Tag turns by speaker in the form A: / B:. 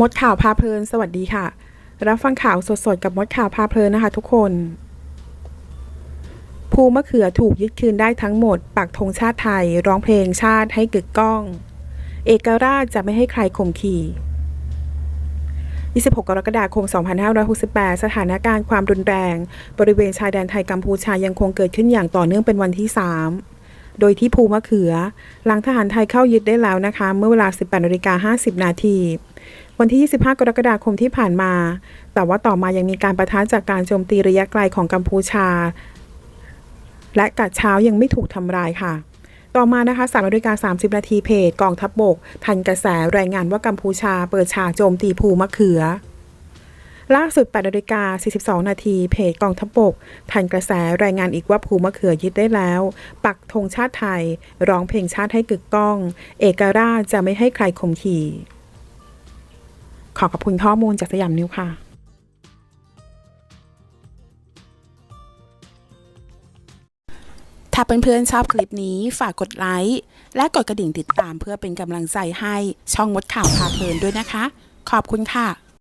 A: มดข่าวพาเพลิน สวัสดีค่ะ รับฟังข่าวสดๆ กับมดข่าวพาเพลินนะคะทุกคน ภูมะเขือถูกยึดคืนได้ทั้งหมด ปักธงชาติไทย ร้องเพลงชาติให้กึกก้อง เอกราชจะไม่ให้ใครข่มขี่ 26 กรกฎาคม 2568 สถานการณ์ความรุนแรง บริเวณชายแดนไทยกัมพูชายังคงเกิดขึ้นอย่างต่อเนื่องเป็นวันที่ 3 โดยที่ภูมะเขือ หลังทหารไทยเข้ายึดได้แล้วนะคะ เมื่อเวลา 18นาฬิกา50 นาทีวันที่ 25 กรกฎาคมที่ผ่านมา แต่ว่าต่อมายังมีการประทะจากการโจมตีระยะไกลของกัมพูชา และกัดเช้ายังไม่ถูกทำลายค่ะ ต่อมานะคะ3นาฬิกา30 นาทีเพจกองทัพบบก ทันกระแสรายงานว่ากัมพูชาเปิดฉากโจมตีภูมะเขือ ล่าสุด8นาฬิกา42 นาที เพจกองทัพบบกทันกระแสรายงานอีกว่าภูมะเขือยึดได้แล้ว ปักธงชาติไทย ร้องเพลงชาติให้กึกก้อง เอกราชจะไม่ให้ใครข่มขี่ ขอขอบคุณข้อมูลจากสยามนิวค่ะถ้าเพื่อนๆชอบคลิปนี้ฝากกดไลค์ และกดกระดิ่งติดตามเพื่อเป็นกำลังใจให้ช่องมดข่าวพาเพลินด้วยนะคะ ขอบคุณค่ะ